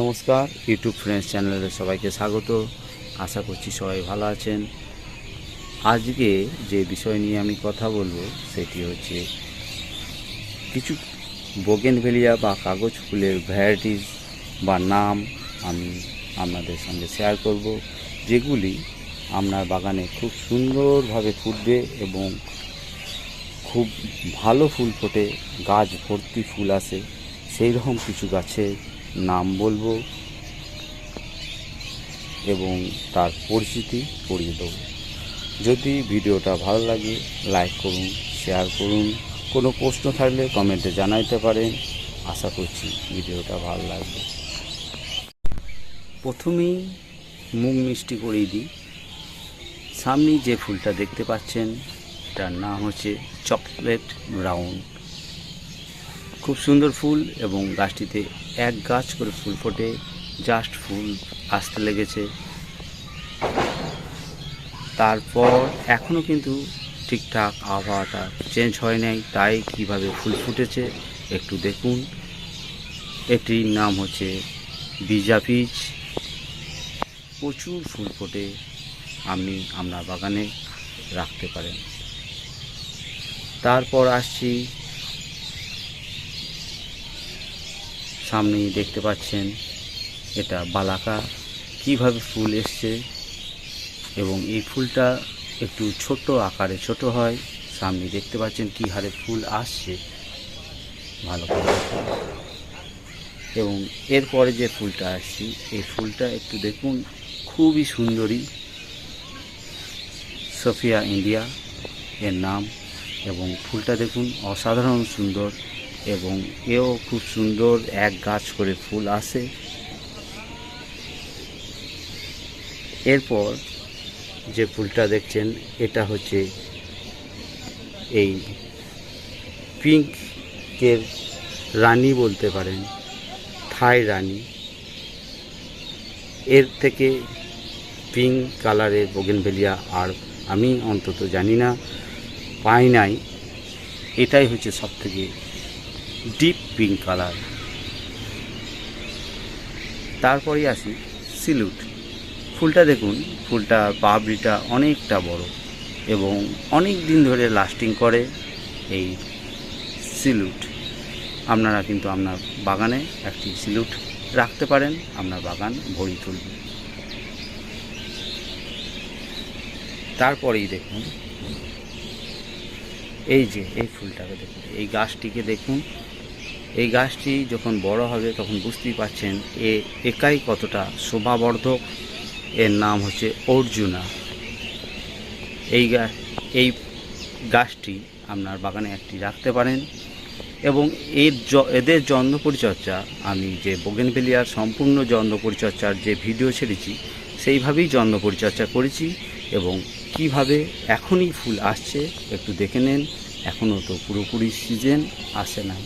নমস্কার YouTube friends চ্যানেলে সবাইকে স্বাগত। আশা করছি সবাই ভালো আছেন। আজকে যে বিষয় নিয়ে আমি কথা বলব, সেটি হচ্ছে কিছু বোগেনভেলিয়া বা কাগজ ফুলের ভ্যারাইটিস বা নাম আমি আপনাদের সঙ্গে শেয়ার করব, যেগুলি আপনার বাগানে খুব সুন্দরভাবে ফুটবে এবং খুব ভালো ফুল ফোটে, গাছ ভর্তি ফুল আসে সেই রকম কিছু গাছের নাম বলব এবং তার পরিচিতি করিয়ে দেবো যদি ভিডিওটা ভালো লাগে লাইক করুন শেয়ার করুন। কোনো প্রশ্ন থাকলে কমেন্টে জানাইতে পারেন। আশা করছি ভিডিওটা ভালো লাগবে। প্রথমেই মুখ মিষ্টি করিয়ে দিই। সামনে যে ফুলটা দেখতে পাচ্ছেন, তার নাম হচ্ছে চকলেট ব্রাউন খুব সুন্দর ফুল এবং গাছটিতে এক গাছ করে ফুল ফোটে। জাস্ট ফুল আসতে লেগেছে। তারপর এখনও কিন্তু ঠিকঠাক আবহাওয়াটা চেঞ্জ হয় নাই। তাই কীভাবে ফুল ফুটেছে একটু দেখুন। এটির নাম হচ্ছে বিজা পিচ প্রচুর ফুল ফোটে। আপনি আপনার বাগানে রাখতে পারেন। তারপর আসছি সামনেই দেখতে পাচ্ছেন এটা বালাকা। কীভাবে ফুল এসছে এবং এই ফুলটা একটু ছোট আকারে ছোট হয়, সামনে দেখতে পাচ্ছেন কী হারে ফুল আসছে। ভালো করে এবং এরপরে যে ফুলটা আসছি, এই ফুলটা একটু দেখুন, খুবই সুন্দরী। সোফিয়া ইন্ডিয়া এর নাম। এবং ফুলটা দেখুন, অসাধারণ সুন্দর। এবং এও খুব সুন্দর এক গাছ করে ফুল আসে। এরপর যে ফুলটা দেখছেন, এটা হচ্ছে এই পিঙ্কের রানী বলতে পারেন, থাই রানী। এর থেকে পিঙ্ক কালারের বোগেনভেলিয়া আর আমি অন্তত জানি না, পাই নাই। এটাই হচ্ছে সবথেকে ডিপ পিঙ্ক কালার। তারপরে আসি সিলুট। ফুলটা দেখুন, ফুলটা পাবড়িটা অনেকটা বড় এবং অনেক দিন ধরে লাস্টিং করে এই সিলুট। আপনারা কিন্তু আপনার বাগানে একটি সিলুট রাখতে পারেন, আপনার বাগান ভরি তুলবে। তারপরেই দেখুন, এই যে, এই ফুলটাকে দেখুন, এই গাছটিকে দেখুন। এই গাছটি যখন বড় হবে তখন বুঝতেই পাচ্ছেন এ একাই কতটা শোভাবর্ধক। এর নাম হচ্ছে অর্জুনা। এই গাছ এই গাছটি আপনার বাগানে একটি রাখতে পারেন এবং এর এদের যত্ন পরিচর্যা আমি যে বোগেনভেলিয়ার সম্পূর্ণ যত্ন পরিচর্যার যে ভিডিও ছেড়েছি, সেইভাবেই যত্ন পরিচর্যা করেছি এবং কীভাবে এখনই ফুল আসছে একটু দেখে নেন। এখনও তো পুরোপুরি সিজন আসে না।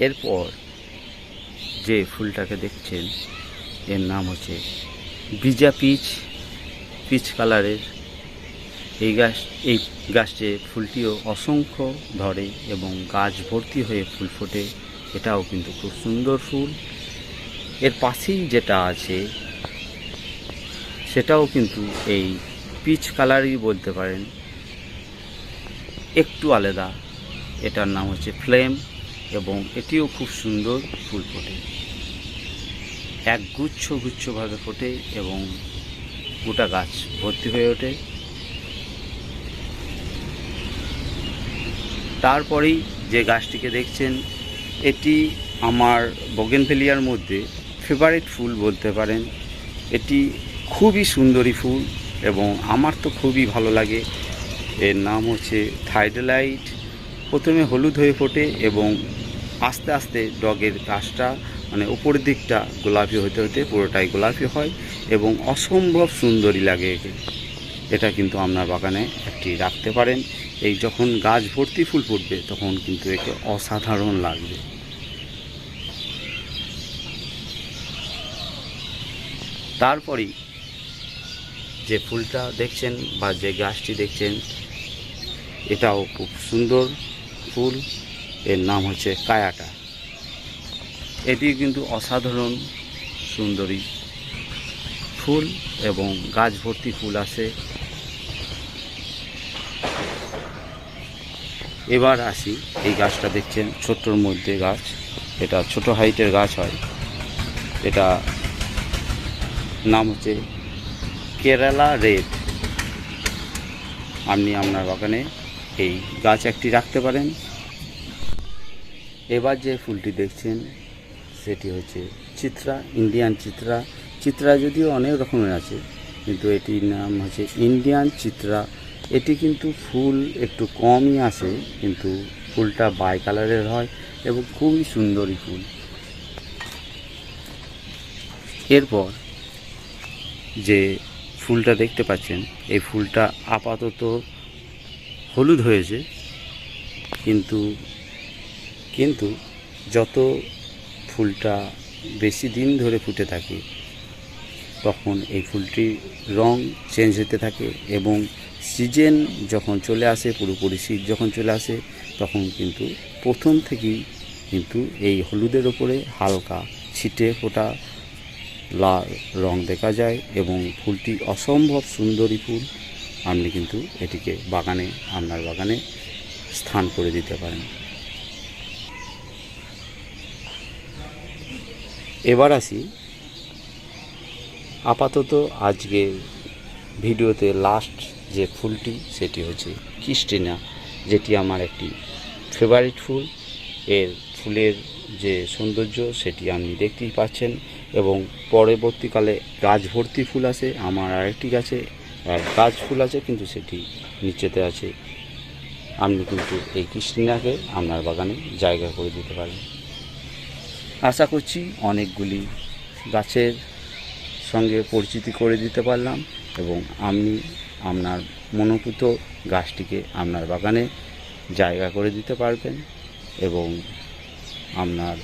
এরপর যে ফুলটাকে দেখছেন, এর নাম হচ্ছে বিজা পিচ পিচ কালারের। এই গাছ, এই গাছে ফুলটিও অসংখ্য ধরে এবং গাছ ভর্তি হয়ে ফুল ফোটে। এটাও কিন্তু খুব সুন্দর ফুল। এর পাশেই যেটা আছে, সেটাও কিন্তু এই পিচ কালারই বলতে পারেন। একটু আলাদা, এটার নাম হচ্ছে ফ্লেম। এবং এটিও খুব সুন্দর ফুল ফোটে। এক গুচ্ছ গুচ্ছভাবে ফোটে এবং গোটা গাছ ভর্তি হয়ে ওঠে। তারপরেই যে গাছটিকে দেখছেন, এটি আমার বগেনভেলিয়ার মধ্যে ফেভারিট ফুল বলতে পারেন। এটি খুবই সুন্দরী ফুল এবং আমার তো খুবই ভালো লাগে। এর নাম হচ্ছে থাইডেলাইট প্রথমে হলুদ হয়ে ফোটে এবং আস্তে আস্তে ডগের গাছটা মানে উপরের দিকটা গোলাপি হতে হতে পুরোটাই গোলাপি হয় এবং অসম্ভব সুন্দরী লাগে একে। এটা কিন্তু আপনার বাগানে একটি রাখতে পারেন। এই যখন গাছ ভর্তি ফুল ফুটবে, তখন কিন্তু একে অসাধারণ লাগবে। তারপরেই যে ফুলটা দেখছেন বা যে গাছটি দেখছেন, এটাও খুব সুন্দর ফুল। এর নাম হচ্ছে কায়াটা। এটি কিন্তু অসাধারণ, সুন্দরী ফুল এবং গাছ ভর্তি ফুল আছে। এবার আসি, এই গাছটা দেখছেন, ছোট্টর মধ্যে গাছ। এটা ছোট হাইটের গাছ হয়। এটা নাম হচ্ছে কেরালা রেড। আপনি আপনার বাগানে এই গাছ একটি রাখতে পারেন। এবার যে ফুলটি দেখছেন, সেটি হচ্ছে চিত্রা ইন্ডিয়ান চিত্রা। চিত্রা যদিও অনেক রকমের আছে, কিন্তু এটির নাম হচ্ছে ইন্ডিয়ান চিত্রা। এটি কিন্তু ফুল একটু কমই আসে, কিন্তু ফুলটা বাই কালারের হয় এবং খুবই সুন্দরী ফুল। এরপর যে ফুলটা দেখতে পাচ্ছেন, এই ফুলটা আপাতত হলুদ হয়েছে, কিন্তু কিন্তু যত ফুলটা বেশি দিন ধরে ফুটে থাকে, তখন এই ফুলটির রং চেঞ্জ হতে থাকে এবং সিজন যখন চলে আসে, পুরোপুরি শীত যখন চলে আসে, তখন কিন্তু প্রথম থেকেই কিন্তু এই হলুদের ওপরে হালকা ছিটে ফোটা লাল রং দেখা যায় এবং ফুলটি অসম্ভব সুন্দরী ফুল। আপনি কিন্তু এটিকে বাগানে, আপনার বাগানে স্থান করে দিতে পারেন। এবার আসি। আপাতত আজকে ভিডিওতে লাস্ট যে ফুলটি, সেটি হচ্ছে কিস্টিনা, যেটি আমার একটি ফেভারিট ফুল। এর ফুলের যে সৌন্দর্য, সেটি আপনি দেখতেই পাচ্ছেন এবং পরবর্তীকালে গাছ ভর্তি ফুল আছে, আমার আরেকটি গাছে গাছ ফুল আছে, কিন্তু সেটি নিচেতে আছে। আপনি কিন্তু এই কৃষ্ণিনাকে আপনার বাগানে জায়গা করে দিতে পারেন। আশা করছি অনেকগুলি গাছের সঙ্গে পরিচিতি করে দিতে পারলাম এবং আমি আপনার মনোপুত গাছটিকে আপনার বাগানে জায়গা করে দিতে পারবেন এবং আপনার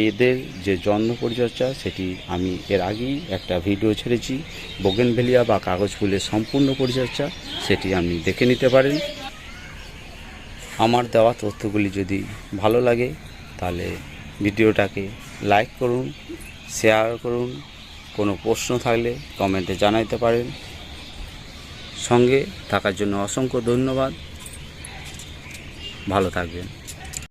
এদের যে জন্ম পরিচর্যা সেটি আমি এর আগেই একটা ভিডিও ছেড়েছি। বোগেনভেলিয়া বা কাগজ ফুলের সম্পূর্ণ পরিচর্যা সেটি আপনি দেখে নিতে পারেন। আমার দেওয়া তথ্যগুলি যদি ভালো লাগে তাহলে ভিডিওটাকে লাইক করুন শেয়ার করুন, কোনো প্রশ্ন থাকলে কমেন্টে জানাইতে পারেন। সঙ্গে থাকার জন্য অসংখ্য ধন্যবাদ। ভালো থাকবেন।